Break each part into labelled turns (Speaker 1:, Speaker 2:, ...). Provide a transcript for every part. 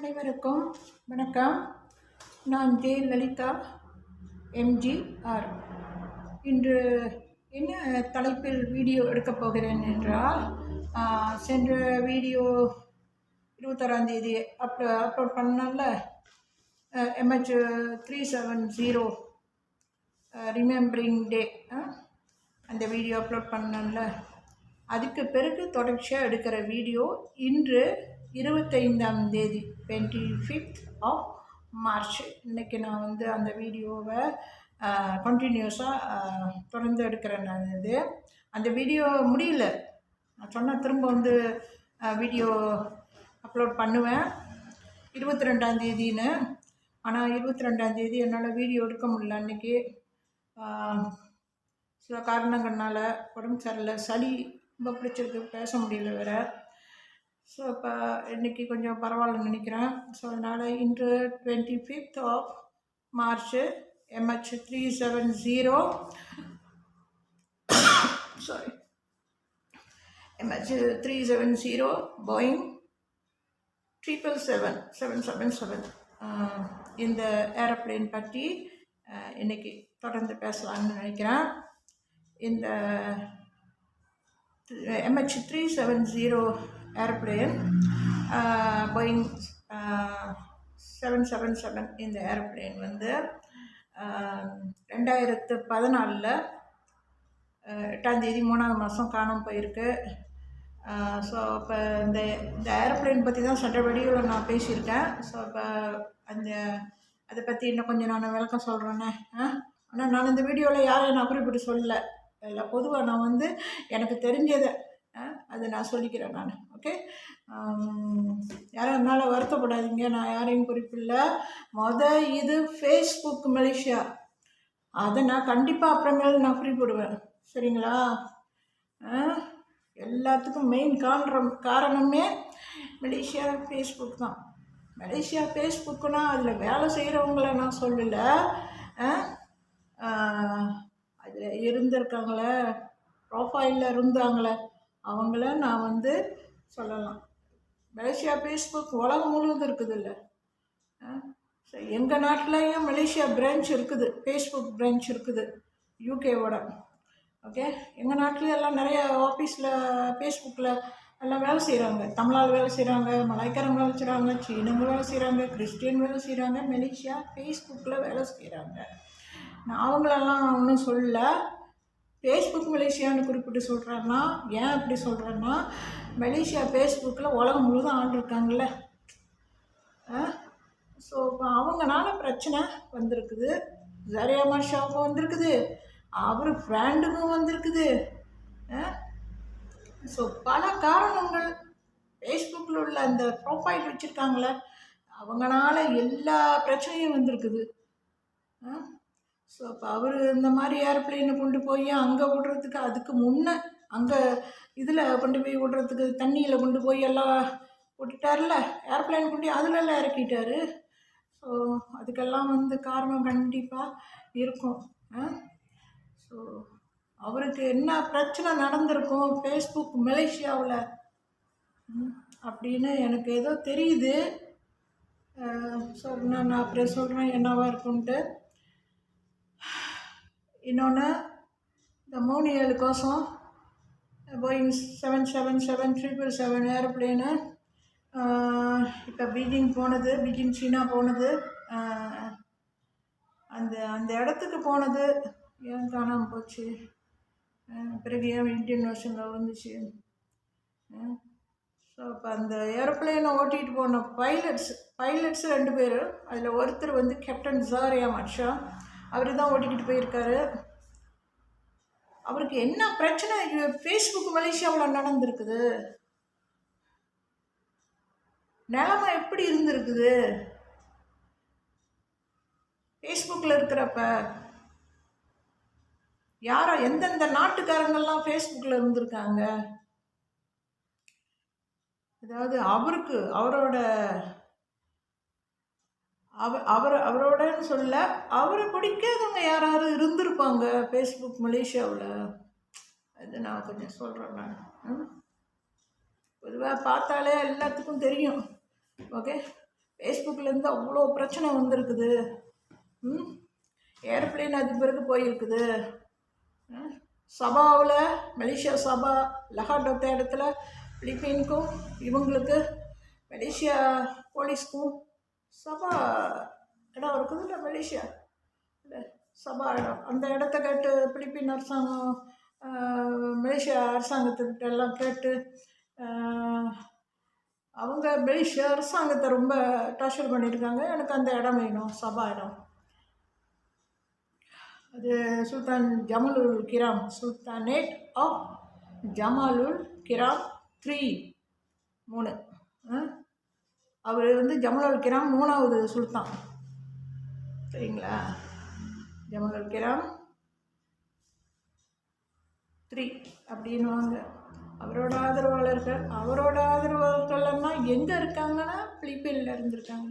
Speaker 1: அனைவருக்கும் வணக்கம். நான் ஜே. லலிதா எம்ஜிஆர் இன்று என்ன தலைப்பில் வீடியோ எடுக்கப் போகிறேன் என்றால் சென்ற வீடியோ இருபத்தாறாந்தேதி அப்லோ அப்லோட் பண்ணல MH three seven zero remembering day அந்த வீடியோ அப்லோட் பண்ணல அதுக்கு பிறகு தொடர்ச்சியாக எடுக்கிற வீடியோ இன்று இருபத்தைந்தாம் தேதி டுவெண்ட்டி ஃபிஃப்த் ஆஃப் மார்ச் இன்றைக்கி நான் வந்து அந்த வீடியோவை கண்டினியூஸாக தொடர்ந்து எடுக்கிறேன் நான் இது. அந்த வீடியோ முடியல. நான் சொன்னால் திரும்ப வந்து வீடியோ அப்லோட் பண்ணுவேன். இருபத்தி ரெண்டாம் தேதின்னு. ஆனால் இருபத்தி ரெண்டாம் தேதி என்னால் வீடியோ எடுக்க முடியல அன்றைக்கி சில காரணங்கள்னால உடம்பு சரியில்லை. சளி ரொம்ப பிடிச்சிருக்கு. பேச முடியல வேறு. ஸோ இப்போ இன்றைக்கி கொஞ்சம் பரவாயில்லன்னு நினைக்கிறேன். ஸோ அதனால் இன்று twenty fifth of March MH three seven zero sorry MH three seven zero Boeing triple seven seven seven seven இந்த ஏரோப்ளேன் பற்றி இன்றைக்கி தொடர்ந்து பேசலாம்னு நினைக்கிறேன். இந்த MH three seven zero aeroplane Boeing seven seven seven இந்த ஏரோப்ளேன் வந்து uh, ரெண்டாயிரத்து பதினாலில் uh, எட்டாந்தேதி மூணாவது மாதம் காணாமல் போயிருக்கு. Uh, ஸோ இப்போ இந்த இந்த ஏரோப்ளேன் பற்றி தான் சட்ட வடிவில் நான் பேசியிருக்கேன். ஸோ இப்போ அந்த அதை பற்றி இன்னும் கொஞ்சம் நான் விளக்கம் சொல்கிறேன்னே ஆனால் நான் இந்த வீடியோவில் யாரையும் நான் குறிப்பிட்டு சொல்லலை. இல்லை பொதுவாக நான் வந்து எனக்கு தெரிஞ்சதை அதை நான் சொல்லிக்கிறேன் நான். ஓகே? யாரும் என்னால் வருத்தப்படாதீங்க. நான் யாரையும் குறிப்பிடல. மொதல் இது ஃபேஸ்புக் மலேசியா அதை நான் கண்டிப்பாக அப்புறமேல நான் குறிப்பிடுவேன் சரிங்களா? ஆ? எல்லாத்துக்கும் மெயின் காரணம் காரணமே மலேசியா ஃபேஸ்புக் தான். மலேசியா ஃபேஸ்புக்குனா அதில் வேலை செய்கிறவங்கள நான் சொல்லலை. அதில் இருந்திருக்காங்களே ப்ரொஃபைலில் இருந்தாங்களே அவங்கள நான் வந்து சொல்லலாம். மலேசியா ஃபேஸ்புக் உலகம் முழுவதும் இருக்குது இல்லை எங்கள் நாட்டிலையும் மலேசியா பிரான்ச் இருக்குது. ஃபேஸ்புக் பிரான்ச் இருக்குது. யூகேவோட ஓகே? எங்கள் நாட்டில் எல்லாம் நிறைய ஆஃபீஸில் ஃபேஸ்புக்கில் எல்லாம் வேலை செய்கிறாங்க தமிழால் வேலை செய்கிறாங்க மலாய்க்காரங்க வேலை செய்கிறாங்க சீனங்க வேலை செய்கிறாங்க கிறிஸ்டியன் வேலை செய்கிறாங்க மலேசியா ஃபேஸ்புக்கில் வேலை செய்கிறாங்க நான் அவங்களெல்லாம் ஒன்றும் சொல்லலை. ஃபேஸ்புக் மலேசியான்னு குறிப்பிட்டு சொல்கிறாருன்னா ஏன் அப்படி சொல்கிறேன்னா மலேசியா ஃபேஸ்புக்கில் உலகம் முழுதும் ஆள் இருக்காங்கல்ல ஸோ இப்போ அவங்கனால பிரச்சனை வந்திருக்குது. ஜரியா மார்ஷாவுக்கும் வந்திருக்குது. அவர் ஃப்ரெண்டுக்கும் வந்திருக்குது. ஸோ பல காரணங்கள் ஃபேஸ்புக்கில் உள்ள அந்த ப்ரொஃபைல் வச்சுருக்காங்களே. அவங்களால எல்லா பிரச்சனையும் வந்திருக்குது. ஸோ அப்போ அவர் இந்த மாதிரி ஏர்ப்ளேனை கொண்டு போய் அங்கே விடுறதுக்கு அதுக்கு முன்னே அங்கே இதில் கொண்டு போய் விடுறதுக்கு தண்ணியில் கொண்டு போய் எல்லாம் விட்டுட்டார்ல ஏர்ப்ளேன் கொண்டு அதிலெல்லாம் இறக்கிட்டாரு. ஸோ அதுக்கெல்லாம் வந்து காரணம் கண்டிப்பாக இருக்கும். ஸோ அவருக்கு என்ன பிரச்சனை நடந்திருக்கும் ஃபேஸ்புக் மலேசியாவில் அப்படின்னு எனக்கு ஏதோ தெரியுது. ஸோ நான் நான் அப்புறம் சொல்கிறேன் என்னவா இருக்குன்ட்டு இன்னொன்று இந்த மூணு ஏழு கோசம் Boeing seven seven seven triple seven aeroplane இப்போ பீஜிங் போனது பீஜிங் சீனா போனது அந்த அந்த இடத்துக்கு போனது ஏன் காணாமல் போச்சு? பிறகு ஏன் இந்தியன் ஓஷனில் விழுந்துச்சு? ஸோ இப்போ அந்த ஏரோப்ளேனை ஓட்டிகிட்டு போன பைலட்ஸ் பைலட்ஸ் ரெண்டு பேர் அதில் ஒருத்தர் வந்து கேப்டன் ஜாரியா மட்ஷா அவர் தான் ஓட்டிக்கிட்டு போயிருக்காரு. அவருக்கு என்ன பிரச்சனை? ஃபேஸ்புக் மலேசியாவில் நடந்திருக்குது. நிலமை எப்படி இருந்திருக்குது? ஃபேஸ்புக்கில் இருக்கிறப்ப யாரோ எந்தெந்த நாட்டுக்காரங்கள்லாம் ஃபேஸ்புக்கில் இருந்திருக்காங்க? அதாவது அவருக்கு அவரோட அவ அவர் அவரோடன்னு சொல்ல அவரை பிடிக்காதவங்க யாராவது இருந்திருப்பாங்க ஃபேஸ்புக் மலேசியாவில்? அது நான் கொஞ்சம் சொல்கிறேன் நான். பொதுவாக பார்த்தாலே எல்லாத்துக்கும் தெரியும். ஓகே? ஃபேஸ்புக்லேருந்து அவ்வளோ பிரச்சனை வந்திருக்குது. ம்? ஏர்பிளேன் அது பிறகு போயிருக்குது. ம், சபாவில் மலேசியா சபா லஹாடோத்த இடத்துல பிலிப்பீனுக்கும் இவங்களுக்கு மலேசியா போலீஸ்க்கும் சபா. இடம் இருக்குதுல்ல மலேசியா? இல்லை சபா இடம். அந்த இடத்த கேட்டு பிலிப்பின் அரசாங்கம் மலேசியா அரசாங்கத்துக்கிட்ட எல்லாம் கேட்டு அவங்க மலேசியா அரசாங்கத்தை ரொம்ப டார்ச்சர் பண்ணியிருக்காங்க. எனக்கு அந்த இடம் வேணும் சபா இடம். அது Sultan Jamalul Kiram. Sultanate of Jamalul Kiram three. மூணு. அவர் வந்து ஜமாலுல் கிராம் மூணாவது சுல்தான். சரிங்களா? ஜமாலுல் கிராம் த்ரீ அப்படின்னுவாங்க. அவரோட ஆதரவாளர்கள் அவரோட ஆதரவாளர்கள்லாம் எங்கே இருக்காங்கன்னா பிலிப்பைனில் இருந்திருக்காங்க.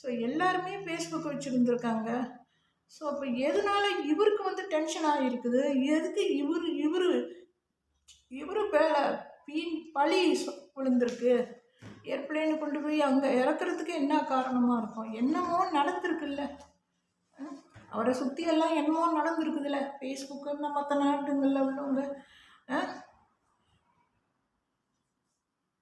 Speaker 1: ஸோ எல்லாருமே ஃபேஸ்புக் வச்சுருந்துருக்காங்க. ஸோ அப்போ எதனால இவருக்கு வந்து டென்ஷன் ஆகிருக்குது எதுக்கு இவர் இவர் இவர் பேல பீன் பழி விழுந்திருக்கு? ஏர்பிளேனை கொண்டு போய் அங்கே இறக்குறதுக்கு என்ன காரணமாக இருக்கும்? என்னமோ நடந்திருக்குல்ல. அவரை சுற்றியெல்லாம் என்னமோ நடந்திருக்குதுல்ல. ஃபேஸ்புக்குன்னு மற்ற நாட்டுங்களில் உள்ளவங்க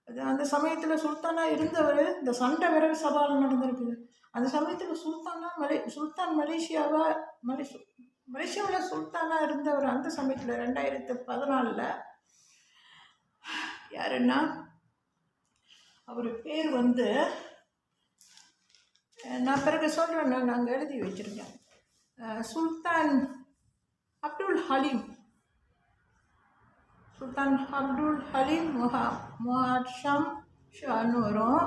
Speaker 1: அது அந்த சமயத்தில் சுல்தானாக இருந்தவர் இந்த சண்டை விரல் சபாவில் நடந்திருக்குது. அந்த சமயத்தில் சுல்தானா மலே சுல்தான் மலேசியாவா மலே மலேசியாவில் சுல்தானாக இருந்தவர் அந்த சமயத்தில் ரெண்டாயிரத்து பதினாலில் யாருன்னா அவர் பேர் வந்து நான் பிறகு சொல்கிறேன் நான் நாங்கள் எழுதி வச்சுருக்கேன். சுல்தான் அப்துல் ஹலீம். சுல்தான் அப்துல் ஹலீம் முஹா முஹாஷம் ஷான்னு வரும்.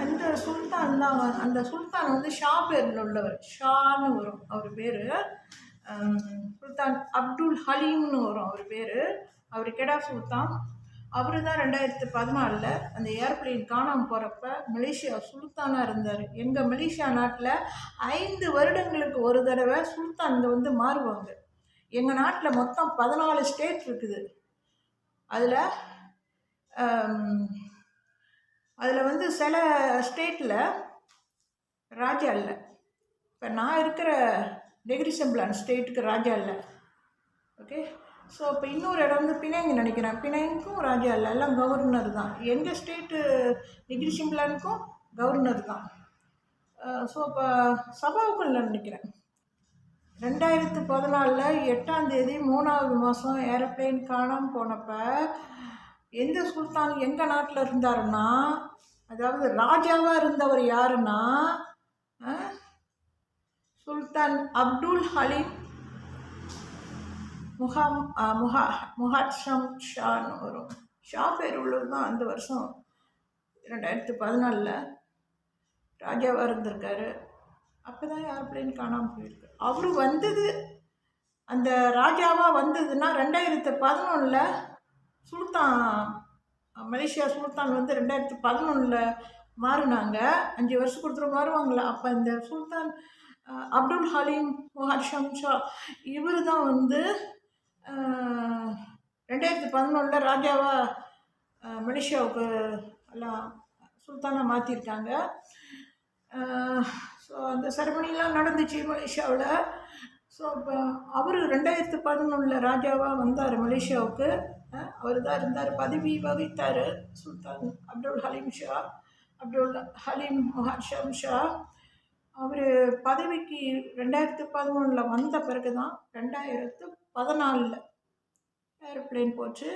Speaker 1: அந்த சுல்தான் தான் அந்த சுல்தான் வந்து ஷா பேரில் உள்ளவர். ஷான்னு வரும் அவர் பேர். சுல்தான் அப்துல் ஹலீம்னு வரும் அவர் பேர். அவர் கெடா சுல்தான். அவர் தான் ரெண்டாயிரத்து பதினாலில் அந்த ஏர்பிளைன் காணாமல் போகிறப்ப மலேசியா சுல்தானாக இருந்தார். எங்கள் மலேசியா நாட்டில் ஐந்து வருடங்களுக்கு ஒரு தடவை சுல்தான் இங்கே வந்து மாறுவாங்க. எங்கள் நாட்டில் மொத்தம் பதினாலு ஸ்டேட் இருக்குது. அதில் அதில் வந்து சில ஸ்டேட்டில் ராஜா இல்லை. இப்போ நான் இருக்கிற டெகிரி செம்பிளான் ஸ்டேட்டுக்கு ராஜா இல்லை. ஓகே ஸோ இப்போ இன்னொரு இடம் வந்து பிணைங்க நினைக்கிறேன். பிணைங்கும் ராஜா இல்லை. எல்லாம் கவர்னர் தான். எங்கள் ஸ்டேட்டு டிகிரி சிம்பிளானுக்கும் கவர்னர் தான். ஸோ இப்போ சபாவுக்குள்ள நினைக்கிறேன். ரெண்டாயிரத்து பதினாலில் எட்டாம் தேதி மூணாவது மாதம் ஏரோப்ளேன் காணாமல் போனப்போ எந்த சுல்தான் எங்கள் நாட்டில் இருந்தாருன்னா அதாவது ராஜாவாக இருந்தவர் யாருன்னா ஆ, சுல்தான் அப்துல் ஹலீம் முகாம் முகா முஹா முஹாட்ஷம் ஷான்னு வரும். ஷா பேர் உள்ளது தான் அந்த வருஷம். ரெண்டாயிரத்து பதினாலில் ராஜாவாக இருந்திருக்காரு. அப்போ தான் ஏர்பிளேன் காணாமல் போயிருக்கு. அவர் வந்தது அந்த ராஜாவாக வந்ததுன்னா ரெண்டாயிரத்து பதினொன்றில் சுல்தான் மலேசியா சுல்தான் வந்து ரெண்டாயிரத்து பதினொன்றில் மாறினாங்க. அஞ்சு வருஷம் கொடுத்துட்டு மாறுவாங்களே அப்போ இந்த சுல்தான் அப்துல் ஹலீம் முஹர் ஷா இவர் தான் வந்து ரெண்டாயிரத்து பதினொன்றில் ராஜாவாக அஹ், மலேசியாவுக்கு எல்லாம் சுல்தானாக மாற்றிருக்காங்க ஸோ அந்த செரமனிலாம் நடந்துச்சு மலேசியாவில். ஸோ இப்போ அவர் ரெண்டாயிரத்து பதினொன்றில் ராஜாவாக வந்தார் மலேசியாவுக்கு. அவர் தான் இருந்தார் பதவி வகித்தார் சுல்தான் அப்துல் ஹலீம் ஷா அப்துல் ஹலீம் முஹர்ஷம் ஷா. அவர் பதவிக்கு ரெண்டாயிரத்து பதினொன்றில் வந்த பிறகு தான் ரெண்டாயிரத்து பதினாலில் ஏரோப்ளேன் போச்சு.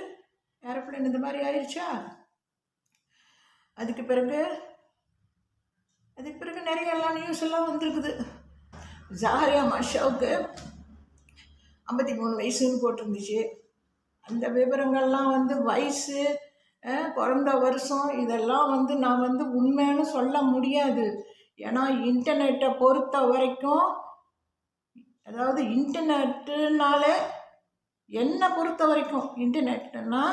Speaker 1: ஏரோப்ளேன் இந்த மாதிரி ஆயிடுச்சா அதுக்கு பிறகு அதுக்கு பிறகு நிறைய எல்லாம் நியூஸ் எல்லாம் வந்திருக்குது. ஜாரியா மாஷாவுக்கு ஐம்பத்தி மூணு வயசுன்னு போட்டிருந்துச்சு. அந்த விவரங்கள்லாம் வந்து வயசு பிறந்த வருஷம் இதெல்லாம் வந்து நான் வந்து உண்மைன்னு சொல்ல முடியாது. ஏன்னா இன்டர்நெட்டை பொறுத்த வரைக்கும் அதாவது இன்டர்நெட்டுனாலே என்னை பொறுத்த வரைக்கும் இன்டர்நெட்னா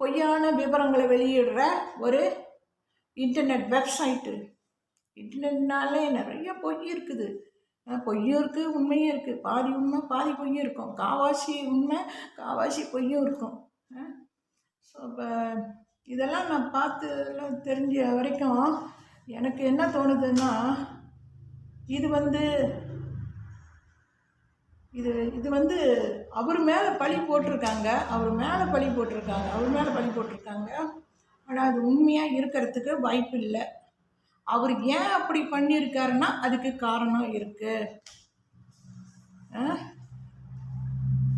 Speaker 1: பொய்யான விவரங்களை வெளியிடுற ஒரு இன்டர்நெட் வெப்சைட்டு. இன்டர்நெட்னாலே நிறைய பொய் இருக்குது. பொய்யும் இருக்குது உண்மையும் இருக்குது பாதி உண்மை பாதி பொய்யும் இருக்கும். காவாசி உண்மை காவாசி பொய்யும் இருக்கும். ஸோ இப்போ இதெல்லாம் நான் பார்த்துலாம் தெரிஞ்ச வரைக்கும் எனக்கு என்ன தோணுதுன்னா இது வந்து இது இது வந்து அவர் மேலே பழி போட்டிருக்காங்க. அவர் மேலே பழி போட்டிருக்காங்க. அவர் மேலே பழி போட்டிருக்காங்க. ஆனால் அது உண்மையாக இருக்கிறதுக்கு வாய்ப்பு இல்லை. அவர் ஏன் அப்படி பண்ணியிருக்காருன்னா அதுக்கு காரணம் இருக்குது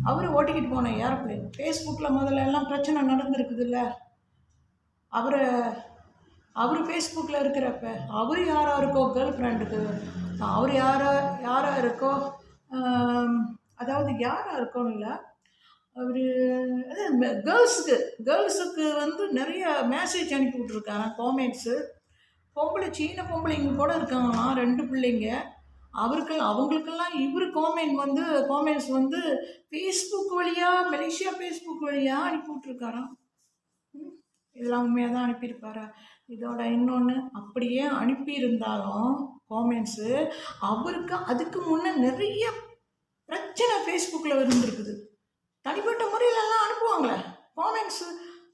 Speaker 1: அவர் ஓட்டிக்கிட்டு போன ஏரோப்ளேன் ஃபேஸ்புக்கில் முதல்ல எல்லாம் பிரச்சனை நடந்திருக்குதுல்ல. அவரை அவர் ஃபேஸ்புக்கில் இருக்கிறப்ப அவர் யாராக இருக்கோ கேர்ள் ஃப்ரெண்டுக்கு அவர் யாரோ யாராக இருக்கோ அதாவது யாராக இருக்கோன்னு இல்லை. அவர் அது கேர்ள்ஸுக்கு கேர்ள்ஸுக்கு வந்து நிறைய மேசேஜ் அனுப்பி விட்ருக்காங்க காமெண்ட்ஸு பொம்பளை சீன பொம்பளைங்க கூட இருக்காங்களாம் ரெண்டு பிள்ளைங்க. அவருக்கு அவங்களுக்கெல்லாம் இவர் காமெண்ட் வந்து காமெண்ட்ஸ் வந்து ஃபேஸ்புக் வழியாக மலேசியா ஃபேஸ்புக் வழியாக அனுப்பி விட்ருக்காராம் இதெல்லாம் உண்மையாக தான் அனுப்பியிருப்பாரா? இதோட இன்னொன்று அப்படியே அனுப்பியிருந்தாலும் காமெண்ட்ஸு அவருக்கு அதுக்கு முன்னே நிறைய பிரச்சனை ஃபேஸ்புக்கில் இருந்திருக்குது. தனிப்பட்ட முறையிலலாம் அனுப்புவாங்களே. காமெண்ட்ஸு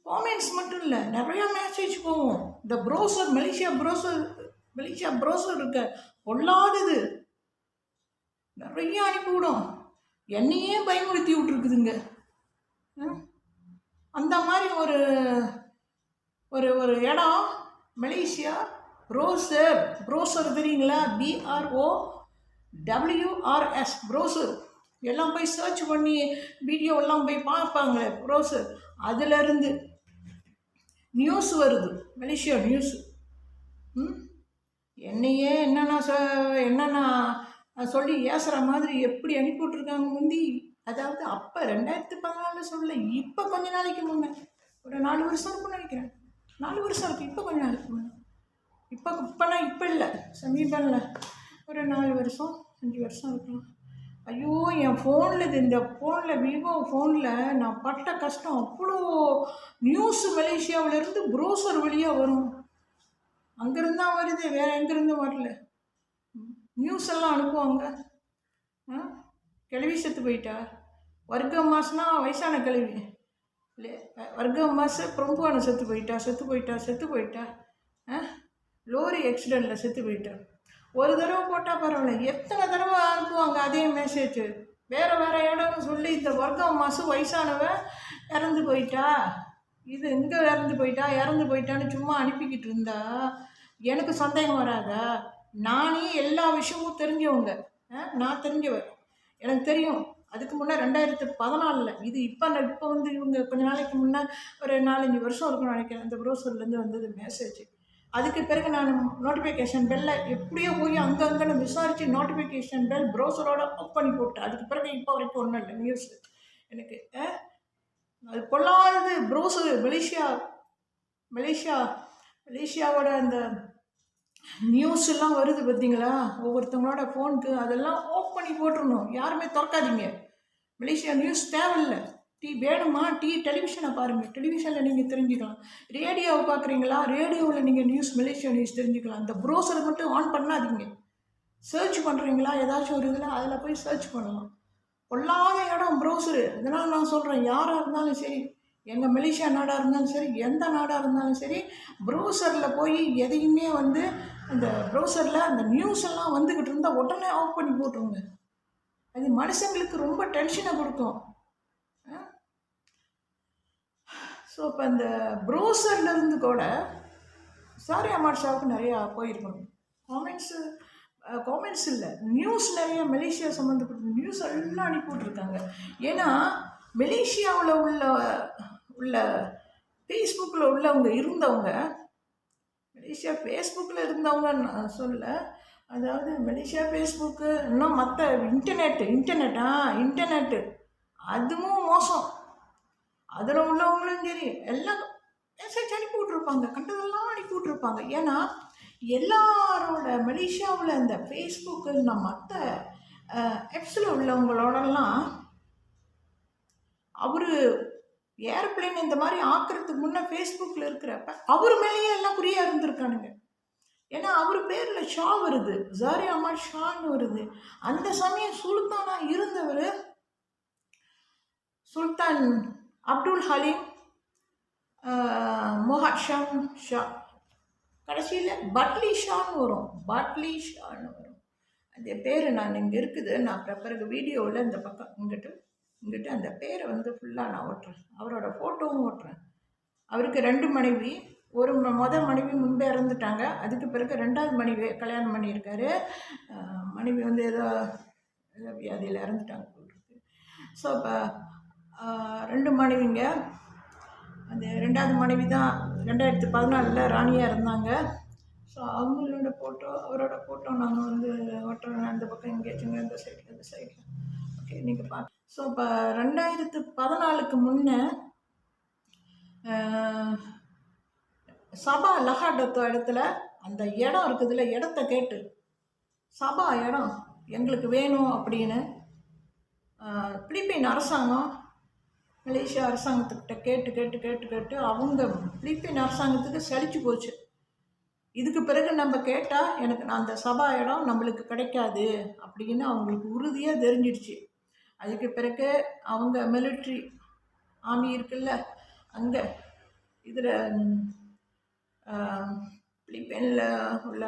Speaker 1: காமெண்ட்ஸ் மட்டும் இல்லை நிறையா மெசேஜ் போகும். இந்த browser Malaysia browser Malaysia browser இருக்க பொல்லாதது. நிறைய அனுப்பிவிடும். என்னையே பயமுறுத்தி விட்ருக்குதுங்க ம்? அந்த மாதிரி ஒரு ஒரு ஒரு இடம் மலேசியா ப்ரோசர் ப்ரோசர் தெரியுங்களா? பிஆர்ஓ டபிள்யூஆர்எஸ் ப்ரோசர் எல்லாம் போய் சர்ச் பண்ணி வீடியோ எல்லாம் போய் பார்ப்பாங்களே ப்ரோசர் அதிலிருந்து நியூஸ் வருது மலேசியா நியூஸ் ம்? என்னையே என்னென்ன சொ என்னென்ன சொல்லி ஏசுகிற மாதிரி எப்படி அனுப்பி விட்ருக்காங்க முந்தி? அதாவது அப்போ ரெண்டாயிரத்தி பதினாலில் சொல்லலை இப்போ கொஞ்ச நாளைக்கு முன்னே. ஒரு நாலு வருஷம் இருக்கும்னு நினைக்கிறேன். நாலு வருஷம் இருக்குது இப்போ கொஞ்ச நாளைக்கு முன்னே இப்போ இப்போனா இப்போ இல்லை. சமீபம்ல ஒரு நாலு வருஷம் அஞ்சு வருஷம் இருக்கலாம் ஐயோ என் ஃபோனில் இது இந்த ஃபோனில் விவோ ஃபோனில் நான் பட்ட கஷ்டம் அவ்வளோ. நியூஸ் மலேசியாவிலேருந்து ப்ரோசர் வழியாக வரும். அங்கேருந்து தான் வருது வேறு எங்கேருந்து வரல. நியூஸ் எல்லாம் அனுப்புவாங்க. ஆ? கிளவி செத்து போயிட்டா? வர்க்க மாசனா வயசான கிழவி? இல்லை வர்க்க மாச செத்து போயிட்டா செத்து போயிட்டா செத்து போயிட்டா. ஆ லோரி ஆக்சிடெண்ட்டில் செத்து போயிட்டா. ஒரு தடவை போட்டால் பரவாயில்ல. எத்தனை தடவை அனுப்புவாங்க அதே மெசேஜ் வேறு வேறு இடம்னு சொல்லி இந்த வர்க்கம் மாசு வயசானவன் இறந்து போயிட்டா. இது எங்கே இறந்து போயிட்டா இறந்து போயிட்டான்னு சும்மா அனுப்பிக்கிட்டு இருந்தா எனக்கு சந்தேகம் வராதா? நானே எல்லா விஷயமும் தெரிஞ்சவங்க. ஆ, நான் தெரிஞ்சவன் எனக்கு தெரியும். அதுக்கு முன்னே ரெண்டாயிரத்து பதினாலில் இது இப்போ இப்போ வந்து இவங்க கொஞ்ச நாளைக்கு முன்னே ஒரு நாலஞ்சு வருஷம் இருக்கும்னு நினைக்கிறேன். அந்த ப்ரோசர்லேருந்து வந்தது மெசேஜ் அதுக்கு பிறகு நான் நோட்டிஃபிகேஷன் பெல்லை எப்படியோ போய் அங்கங்கன்னு விசாரித்து நோட்டிஃபிகேஷன் பெல் ப்ரௌசரோட ஆஃப் பண்ணி போட்டேன் அதுக்கு பிறகு இப்போ வரைக்கும் ஒன்றும் இல்லை நியூஸ் எனக்கு ஆ? அது பொல்லாதது ப்ரௌசர் மலேசியா மலேசியா மலேசியாவோட அந்த நியூஸ் எல்லாம் வருது பார்த்தீங்களா? ஒவ்வொருத்தவங்களோட ஃபோனுக்கு அதெல்லாம் ஆஃப் பண்ணி போட்டுருணும் யாருமே திறக்காதீங்க. மலேசியா நியூஸ் தேவையில்லை. டீ வேணுமா? டீ டெலிவிஷனை பாருங்கள் டெலிவிஷனில் நீங்கள் தெரிஞ்சுக்கலாம். ரேடியோவை பார்க்குறீங்களா? ரேடியோவில் நீங்கள் நியூஸ் மலேசியா நியூஸ் தெரிஞ்சுக்கலாம். இந்த ப்ரௌசரை மட்டும் ஆன் பண்ணாதீங்க. சர்ச் பண்ணுறீங்களா ஏதாச்சும் ஒரு இதில் அதில் போய் சர்ச் பண்ணலாம். பொல்லாத இடம் ப்ரௌசரு அதனால் நான் சொல்கிறேன் யாராக இருந்தாலும் சரி எங்கள் மலேசியா நாடாக இருந்தாலும் சரி எந்த நாடாக இருந்தாலும் சரி ப்ரௌசரில் போய் எதையுமே வந்து அந்த ப்ரௌசரில் அந்த நியூஸ் எல்லாம் வந்துக்கிட்டு இருந்தால் உடனே ஆஃப் பண்ணி போட்டுருங்க. அது மனுஷங்களுக்கு ரொம்ப டென்ஷனை கொடுக்கும். ஸோ இப்போ அந்த ப்ரௌசர்லேருந்து கூட சாரி அமார் ஷாவுக்கு நிறையா போயிருக்கணும். காமெண்ட்ஸு காமெண்ட்ஸ் இல்லை. நியூஸ் நிறைய மலேசியா சம்மந்தப்பட்ட நியூஸ் எல்லாம் அனுப்பி விட்ருக்காங்க ஏன்னா மலேசியாவில் உள்ள உள்ள ஃபேஸ்புக்கில் உள்ளவங்க இருந்தவங்க மலேசியா ஃபேஸ்புக்கில் இருந்தவங்க நான் சொல்ல அதாவது மலேசியா ஃபேஸ்புக்கு இன்னும் மற்ற இன்டர்நெட்டு இன்டர்நெட்டா இன்டர்நெட்டு அதுவும் மோசம். அதில் உள்ளவங்களும் சரி எல்லாம் மெசேஜ் அனுப்பி விட்ருப்பாங்க கண்டதெல்லாம் அனுப்பி விட்ருப்பாங்க ஏன்னா எல்லாரோட மலேசியாவில் இந்த ஃபேஸ்புக்கு இந்த மற்ற ஆப்ஸில் உள்ளவங்களோடலாம் அவர் ஏரோப்ளேன் இந்த மாதிரி ஆக்கிறதுக்கு முன்னே ஃபேஸ்புக்கில் இருக்கிறப்ப அவர் மேலேயே எல்லாம் குறியாக இருந்திருக்கானுங்க. ஏன்னா அவர் பேரில் ஷா வருது. ஜாரி அம்மா ஷான்னு வருது. அந்த சமயம் சுல்தானா இருந்தவர் சுல்தான் அப்துல் ஹலீம் முஹத் ஷா. கடைசியில் பட்லி ஷான்னு வரும். பட்லி ஷான்னு வரும். அந்த பேர் நான் இங்கே இருக்குது. நான் பிறகு வீடியோவில் இந்த பக்கம் இங்கிட்டு இங்கிட்டு அந்த பேரை வந்து ஃபுல்லாக நான் ஓட்டுறேன். அவரோட ஃபோட்டோவும் ஓட்டுறேன். அவருக்கு ரெண்டு மனைவி. ஒரு மொதல் மனைவி முன்பே இறந்துட்டாங்க. அதுக்கு பிறகு ரெண்டாவது மனைவி கல்யாணம் பண்ணியிருக்காரு. மனைவி வந்து ஏதோ ஏதோ வியாதியில் இறந்துட்டாங்க ஸோ இப்போ ரெண்டு மனைவிங்க அந்த ரெண்டாவது மனைவி தான் ரெண்டாயிரத்தி பதினாலில் ராணியாக இருந்தாங்க. ஸோ அவங்களோட ஃபோட்டோ அவரோட ஃபோட்டோ நாங்கள் வந்து ஒட்டுறோம் அந்த பக்கம் எங்கேயாச்சுங்க இந்த சைடில் இந்த சைடில் ஓகே நீங்கள் பா ஸோ இப்போ ரெண்டாயிரத்து பதினாலுக்கு முன்னே சபா லஹாடத்தோ இடத்துல அந்த இடம் இருக்குதுல்ல இடத்த கேட்டு. சபா இடம் எங்களுக்கு வேணும் அப்படின்னு பிலிப்பின் அரசாங்கம் மலேசியா அரசாங்கத்துக்கிட்ட கேட்டு கேட்டு கேட்டு கேட்டு அவங்க பிலிப்பின் அரசாங்கத்துக்கு சலிச்சு போச்சு. இதுக்கு பிறகு நம்ம கேட்டால் எனக்கு நான் அந்த சபா இடம் நம்மளுக்கு கிடைக்காது அப்படின்னு அவங்களுக்கு உறுதியாக தெரிஞ்சிடுச்சு அதுக்கு பிறகு அவங்க மிலிட்ரி ஆர்மி இருக்குல்ல அங்கே இதில் பிலிப்பைனில் உள்ள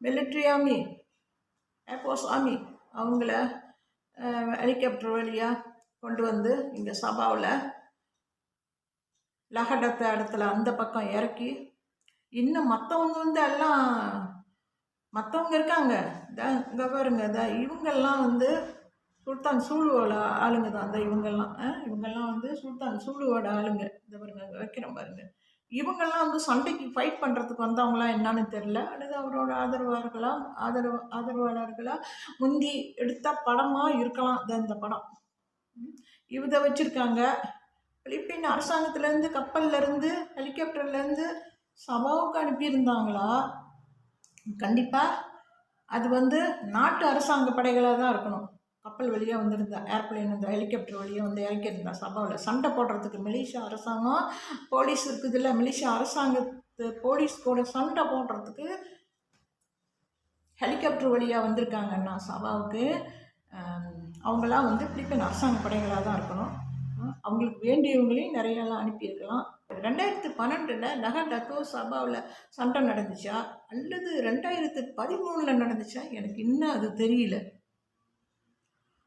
Speaker 1: military army air force army அவங்கள ஹெலிகாப்டர் வழியாக கொண்டு வந்து இங்கே சபாவில் லகடத்தை இடத்துல அந்த பக்கம் இறக்கி இன்னும் மற்றவங்க வந்து எல்லாம் மற்றவங்க இருக்காங்க. இங்கே பாருங்க இதா இவங்கெல்லாம் வந்து சுல்தான் சூழுவோட ஆளுங்க தான். அந்த இவங்கெல்லாம் ஆ, இவங்கெல்லாம் வந்து சுல்தான் சூழுவோட ஆளுங்க. இந்த பாருங்க அங்க வைக்கிறேன் பாருங்க. இவங்கெல்லாம் வந்து சண்டைக்கு ஃபைட் பண்ணுறதுக்கு வந்தவங்களா என்னன்னு தெரில அல்லது அவரோட ஆதரவாளர்களாக ஆதரவு ஆதரவாளர்களாக முந்தி எடுத்த படமாக இருக்கலாம். இந்த படம். இதை வச்சுருக்காங்க. பிலிப்பின் அரசாங்கத்துலேருந்து கப்பல்லேருந்து ஹெலிகாப்டர்லேருந்து சபாவுக்கு அனுப்பியிருந்தாங்களா? கண்டிப்பாக அது வந்து நாட்டு அரசாங்க படைகளாக தான் இருக்கணும். கப்பல் வழியாக வந்திருந்தா ஏர்பிளைன் வந்து ஹெலிகாப்டர் வழியாக வந்து இறக்கியிருந்தா சபாவில். சண்டை போடுறதுக்கு மிலிஷா அரசாங்கம் போலீஸ் இருக்குது இல்லை மிலிஷா அரசாங்கத்து போலீஸ் கூட சண்டை போடுறதுக்கு ஹெலிகாப்டர் வழியாக வந்திருக்காங்கன்னா சபாவுக்கு அவங்களாம் வந்து பிலிப்பைன் அரசாங்க படைகளாக தான் இருக்கணும். அவங்களுக்கு வேண்டியவங்களையும் நிறையெல்லாம் அனுப்பியிருக்கலாம். ரெண்டாயிரத்து பன்னெண்டில் நகடக்கோ சபாவில் சண்டை நடந்துச்சா? அல்லது ரெண்டாயிரத்து பதிமூணில் நடந்துச்சா? எனக்கு இன்னும் அது தெரியல.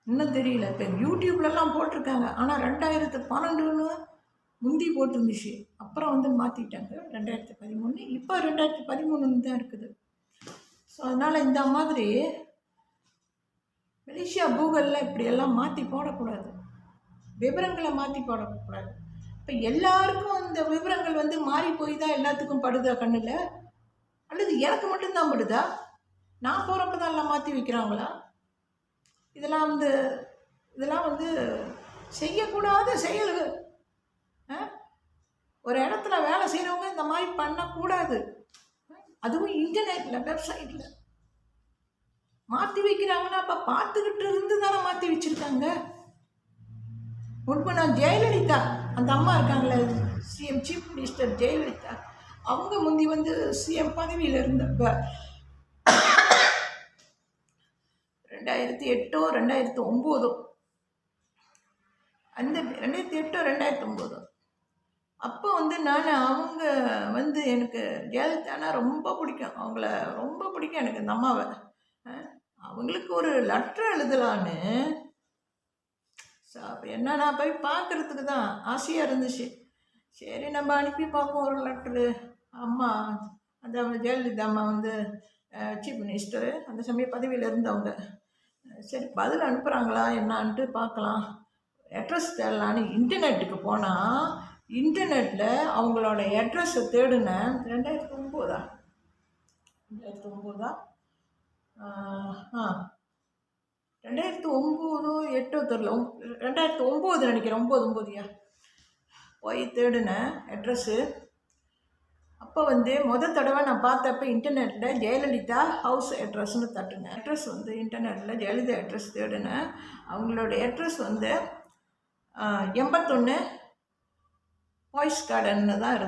Speaker 1: இன்னும் தெரியல. இப்போ யூடியூப்லலாம் போட்டிருக்காங்க. ஆனால் ரெண்டாயிரத்து பன்னெண்டுன்னு முந்தி போட்டிருந்துச்சு. அப்புறம் வந்து மாற்றிட்டாங்க ரெண்டாயிரத்து பதிமூணு. இப்போ ரெண்டாயிரத்து பதிமூணுன்னு தான் இருக்குது. ஸோ அதனால் இந்த மாதிரி மலேசியா கூகுளில் இப்படியெல்லாம் மாற்றி போடக்கூடாது. விவரங்களை மாற்றி போடக்கூடாது. இப்போ எல்லாருக்கும் இந்த விவரங்கள் வந்து மாறி போய் தான் எல்லாத்துக்கும் படுதா கண்ணில்? அல்லது எனக்கு மட்டும்தான் படுதா? நான் போகிறப்ப தான் எல்லாம் மாற்றி வைக்கிறாங்களா? இதெல்லாம் வந்து இதெல்லாம் வந்து செய்யக்கூடாத செயல்கள் ஆ? ஒரு இடத்துல வேலை செய்கிறவங்க இந்த மாதிரி பண்ணக்கூடாது. அதுவும் இன்டர்நெட்டில் வெப்சைட்டில் மாற்றி வைக்கிறாங்கன்னா அப்போ பார்த்துக்கிட்டு இருந்து தானே மாற்றி வச்சுருக்காங்க. உண்மை நான் ஜெயலலிதா அந்த அம்மா இருக்காங்களே சிஎம் சீஃப் மினிஸ்டர் ஜெயலலிதா அவங்க முந்தி வந்து சிஎம் பதவியில் இருந்தப்ப ரெண்டாயிரத்தி எட்டோ ரெண்டாயிரத்தி ஒம்போதோ? அந்த ரெண்டாயிரத்தி எட்டோ ரெண்டாயிரத்தி ஒம்போதோ? அப்போ வந்து நான் அவங்க வந்து எனக்கு ஜெயலலிதானா ரொம்ப பிடிக்கும். அவங்கள ரொம்ப பிடிக்கும் எனக்கு இந்த அம்மாவை. அவங்களுக்கு ஒரு லெட்டர் எழுதலான்னு. ஸோ அப்போ என்னன்னா போய் பார்க்குறதுக்கு தான் ஆசையாக இருந்துச்சு. சரி நம்ம அனுப்பி பார்ப்போம் ஒரு லெட்ரு அம்மா அந்த ஜெயலலிதா அம்மா வந்து சீஃப் மினிஸ்டரு அந்த சமயம் பதவியில் இருந்தவங்க. சரி பதில் அனுப்புகிறாங்களா என்னான்ட்டு பார்க்கலாம். அட்ரஸ் தேடலான்னு இன்டர்நெட்டுக்கு போனால் இன்டர்நெட்டில் அவங்களோட அட்ரஸை தேடினேன் ரெண்டாயிரத்தி ஒம்போதா ரெண்டாயிரத்தி ஒம்போதா ஆ. ரெண்டாயிரத்து ஒம்போதோ எட்டோ தெரில ரெண்டாயிரத்து ஒம்பது நினைக்கிறேன். ஒம்பது ஒம்போதியா? போய் தேடினேன் அட்ரஸ்ஸு அப்போ வந்து முதல் தடவை நான் பார்த்தப்ப இன்டர்நெட்டில் ஜெயலலிதா ஹவுஸ் அட்ரஸ்னு தட்டுனேன். அட்ரஸ் வந்து இன்டர்நெட்டில் ஜெயலலிதா அட்ரஸ் தேடினேன். அவங்களோட அட்ரஸ் வந்து எண்பத்தொன்று பாய்ஸ் கார்டன்னு தான் இருந்தது.